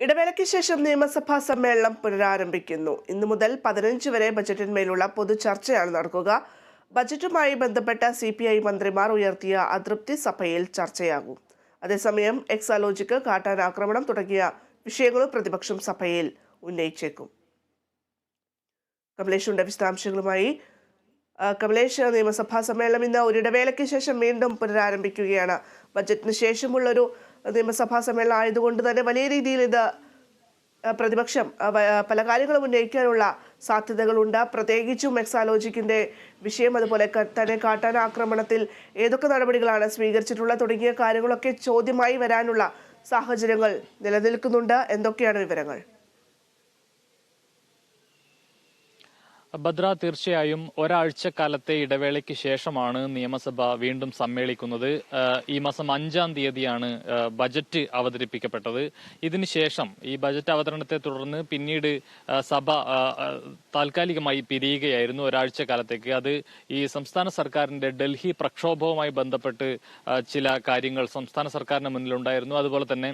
ഇടവേളയ്ക്ക് ശേഷം നിയമസഭാ സമ്മേളനം പുനരാരംഭിക്കുന്നു. ഇന്നു മുതൽ പതിനഞ്ച് വരെ ബജറ്റിന്മേലുള്ള പൊതു ചർച്ചയാണ് നടക്കുക. ബജറ്റുമായി ബന്ധപ്പെട്ട സി പി ഐ മന്ത്രിമാർ ഉയർത്തിയ അതൃപ്തി സഭയിൽ ചർച്ചയാകും. അതേസമയം എക്സാലോജിക്ക് കാട്ടാൻ ആക്രമണം തുടങ്ങിയ വിഷയങ്ങളും പ്രതിപക്ഷം സഭയിൽ ഉന്നയിച്ചേക്കും. കമലേഷിന്റെ വിശദാംശങ്ങളുമായി. കമലേഷ് നിയമസഭാ സമ്മേളനം ഇന്ന് ഒരിടവേളയ്ക്ക് ശേഷം വീണ്ടും പുനരാരംഭിക്കുകയാണ്. ബജറ്റിന് ശേഷമുള്ളൊരു നിയമസഭാ സമ്മേളനം ആയതുകൊണ്ട് തന്നെ വലിയ രീതിയിൽ ഇത് പ്രതിപക്ഷം പല കാര്യങ്ങളും ഉന്നയിക്കാനുള്ള സാധ്യതകളുണ്ട്. പ്രത്യേകിച്ചും മെക്സാലോജിക്കിന്റെ വിഷയം അതുപോലെ തന്നെ കാട്ടാൻ ആക്രമണത്തിൽ ഏതൊക്കെ നടപടികളാണ് സ്വീകരിച്ചിട്ടുള്ള തുടങ്ങിയ കാര്യങ്ങളൊക്കെ ചോദ്യമായി വരാനുള്ള സാഹചര്യങ്ങൾ നിലനിൽക്കുന്നുണ്ട്. എന്തൊക്കെയാണ് വിവരങ്ങൾ? ഭദ്ര തീർച്ചയായും ഒരാഴ്ചക്കാലത്തെ ഇടവേളയ്ക്ക് ശേഷമാണ് നിയമസഭ വീണ്ടും സമ്മേളിക്കുന്നത്. ഈ മാസം അഞ്ചാം തീയതിയാണ് ബജറ്റ് അവതരിപ്പിക്കപ്പെട്ടത്. ഇതിനുശേഷം ഈ ബജറ്റ് അവതരണത്തെ തുടർന്ന് പിന്നീട് സഭ താൽക്കാലികമായി പിരിയുകയായിരുന്നു ഒരാഴ്ച കാലത്തേക്ക് അത് ഈ സംസ്ഥാന സർക്കാരിന്റെ ഡൽഹി പ്രക്ഷോഭവുമായി ബന്ധപ്പെട്ട് ചില കാര്യങ്ങൾ സംസ്ഥാന സർക്കാരിന് മുന്നിലുണ്ടായിരുന്നു. അതുപോലെ തന്നെ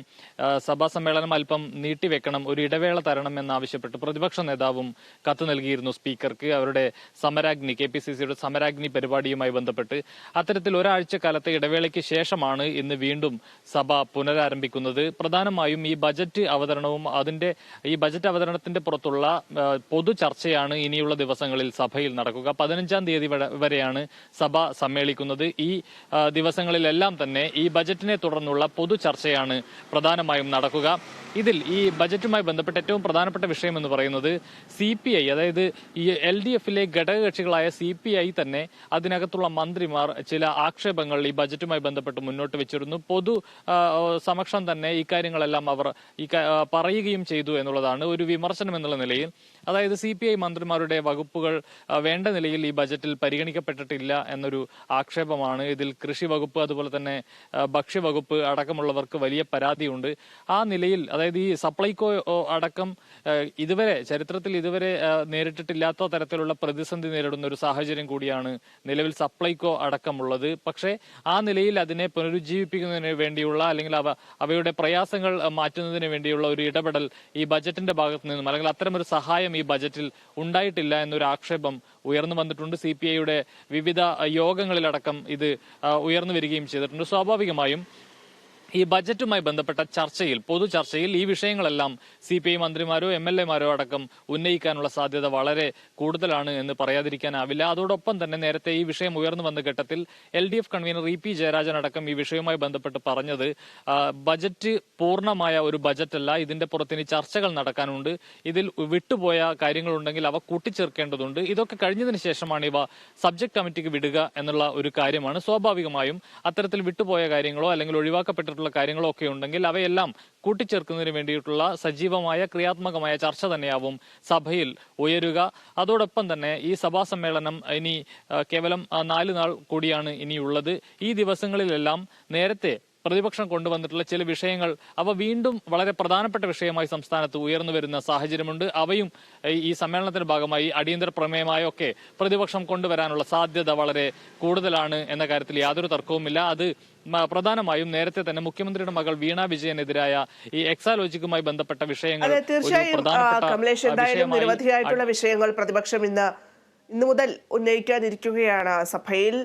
സഭാ സമ്മേളനം അല്പം നീട്ടിവെക്കണം ഒരു ഇടവേള തരണം എന്നാവശ്യപ്പെട്ട് പ്രതിപക്ഷ നേതാവും കത്ത് നൽകിയിരുന്നു സ്പീക്കർക്ക് അവരുടെ സമരാഗ്നി കെ പി സി സിയുടെ സമരാഗ്നി പരിപാടിയുമായി ബന്ധപ്പെട്ട് അത്തരത്തിൽ ഒരാഴ്ച കാലത്തെ ഇടവേളയ്ക്ക് ശേഷമാണ് ഇന്ന് വീണ്ടും സഭ പുനരാരംഭിക്കുന്നത്. പ്രധാനമായും ഈ ബജറ്റ് അവതരണവും അതിന്റെ ഈ ബജറ്റ് അവതരണത്തിന്റെ പുറത്തുള്ള പൊതു ചർച്ചയാണ് ഇനിയുള്ള ദിവസങ്ങളിൽ സഭയിൽ നടക്കുക. പതിനഞ്ചാം തീയതി വരെയാണ് സഭ സമ്മേളിക്കുന്നത്. ഈ ദിവസങ്ങളിലെല്ലാം തന്നെ ഈ ബജറ്റിനെ തുടർന്നുള്ള പൊതു ചർച്ചയാണ് പ്രധാനമായും നടക്കുക. ഇതിൽ ഈ ബജറ്റുമായി ബന്ധപ്പെട്ട ഏറ്റവും പ്രധാനപ്പെട്ട വിഷയം എന്ന് പറയുന്നത് സി പി ഐ അതായത് ഈ എൽ ഡി എഫിലെ ഘടകകക്ഷികളായ സി പി ഐ തന്നെ അതിനകത്തുള്ള മന്ത്രിമാർ ചില ആക്ഷേപങ്ങൾ ഈ ബജറ്റുമായി ബന്ധപ്പെട്ട് മുന്നോട്ട് വെച്ചിരുന്നു. പൊതു സമക്ഷം തന്നെ ഇക്കാര്യങ്ങളെല്ലാം അവർ പറയുകയും ചെയ്തു എന്നുള്ളതാണ് ഒരു വിമർശനം എന്നുള്ള നിലയിൽ. അതായത് സി പി ഐ മന്ത്രിമാരുടെ വകുപ്പുകൾ വേണ്ട നിലയിൽ ഈ ബജറ്റിൽ പരിഗണിക്കപ്പെട്ടിട്ടില്ല എന്നൊരു ആക്ഷേപമാണ്. ഇതിൽ കൃഷി വകുപ്പ് അതുപോലെ തന്നെ ഭക്ഷ്യവകുപ്പ് അടക്കമുള്ളവർക്ക് വലിയ പരാതിയുണ്ട്. ആ നിലയിൽ അതായത് ഈ സപ്ലൈകോ അടക്കം ഇതുവരെ ചരിത്രത്തിൽ ഇതുവരെ ആ, നേരിട്ടിട്ടില്ലാത്ത തരത്തിലുള്ള പ്രതിസന്ധി നേരിടുന്ന ഒരു സാഹചര്യം കൂടിയാണ് നിലവിൽ സപ്ലൈകോ അടക്കമുള്ളത്. പക്ഷേ ആ നിലയിൽ അതിനെ പുനരുജ്ജീവിപ്പിക്കുന്നതിന് വേണ്ടിയുള്ള അല്ലെങ്കിൽ അവ അവയുടെ പ്രയാസങ്ങൾ മാറ്റുന്നതിന് വേണ്ടിയുള്ള ഒരു ഇടപെടൽ ഈ ബജറ്റിന്റെ ഭാഗത്തു നിന്നും അല്ലെങ്കിൽ അത്തരമൊരു സഹായം ഈ ബജറ്റിൽ ഉണ്ടായിട്ടില്ല എന്നൊരു ആക്ഷേപം ഉയർന്നു വന്നിട്ടുണ്ട്. സി പി ഐയുടെ വിവിധ യോഗങ്ങളിലടക്കം ഇത് ഉയർന്നു വരികയും ചെയ്തിട്ടുണ്ട്. സ്വാഭാവികമായും ഈ ബജറ്റുമായി ബന്ധപ്പെട്ട ചർച്ചയിൽ പൊതു ചർച്ചയിൽ ഈ വിഷയങ്ങളെല്ലാം സി പി ഐ മന്ത്രിമാരോ എം എൽ എമാരോ അടക്കം ഉന്നയിക്കാനുള്ള സാധ്യത വളരെ കൂടുതലാണ് എന്ന് പറയാതിരിക്കാനാവില്ല. അതോടൊപ്പം തന്നെ നേരത്തെ ഈ വിഷയം ഉയർന്നു വന്ന ഘട്ടത്തിൽ L D F convener E P Jayarajan അടക്കം ഈ വിഷയവുമായി ബന്ധപ്പെട്ട് പറഞ്ഞത് ബജറ്റ് പൂർണമായ ഒരു ബജറ്റല്ല. ഇതിന്റെ പുറത്തിന് ചർച്ചകൾ നടക്കാനുണ്ട്. ഇതിൽ വിട്ടുപോയ കാര്യങ്ങളുണ്ടെങ്കിൽ അവ കൂട്ടിച്ചേർക്കേണ്ടതുണ്ട്. ഇതൊക്കെ കഴിഞ്ഞതിന് ശേഷമാണ് ഇവ സബ്ജക്ട് കമ്മിറ്റിക്ക് വിടുക എന്നുള്ള ഒരു കാര്യമാണ്. സ്വാഭാവികമായും അത്തരത്തിൽ വിട്ടുപോയ കാര്യങ്ങളോ അല്ലെങ്കിൽ ഒഴിവാക്കപ്പെട്ടിട്ടുള്ള കാര്യങ്ങളോ ഒക്കെ ഉണ്ടെങ്കിൽ അവയെല്ലാം കൂട്ടിച്ചേർക്കുന്നതിന് വേണ്ടിയിട്ടുള്ള സജീവമായ ക്രിയാത്മകമായ ചർച്ച തന്നെയാവും സഭയിൽ ഉയരുക. അതോടൊപ്പം തന്നെ ഈ സഭാ സമ്മേളനം ഇനി കേവലം നാല് നാൾ കൂടിയാണ് ഇനിയുള്ളത്. ഈ ദിവസങ്ങളിലെല്ലാം നേരത്തെ പ്രതിപക്ഷം കൊണ്ടുവന്നിട്ടുള്ള ചില വിഷയങ്ങൾ അവ വീണ്ടും വളരെ പ്രധാനപ്പെട്ട വിഷയമായി സംസ്ഥാനത്ത് ഉയർന്നു വരുന്ന സാഹചര്യമുണ്ട്. അവയും ഈ- സമ്മേളനത്തിന്റെ ഭാഗമായി അടിയന്തര പ്രമേയമായൊക്കെ പ്രതിപക്ഷം കൊണ്ടുവരാനുള്ള സാധ്യത വളരെ കൂടുതലാണ് എന്ന കാര്യത്തിൽ യാതൊരു തർക്കവുമില്ല. അത് പ്രധാനമായും നേരത്തെ തന്നെ മുഖ്യമന്ത്രിയുടെ മകൾ വീണ വിജയനെതിരായ ഈ എക്സാലോജിക്കുമായി ബന്ധപ്പെട്ട വിഷയങ്ങൾ തീർച്ചയായും നിരവധിയായിട്ടുള്ള വിഷയങ്ങൾ പ്രതിപക്ഷം ഇന്ന് ഇന്നു മുതൽ ഉന്നയിക്കാനിരിക്കുകയാണ് സഭയിൽ.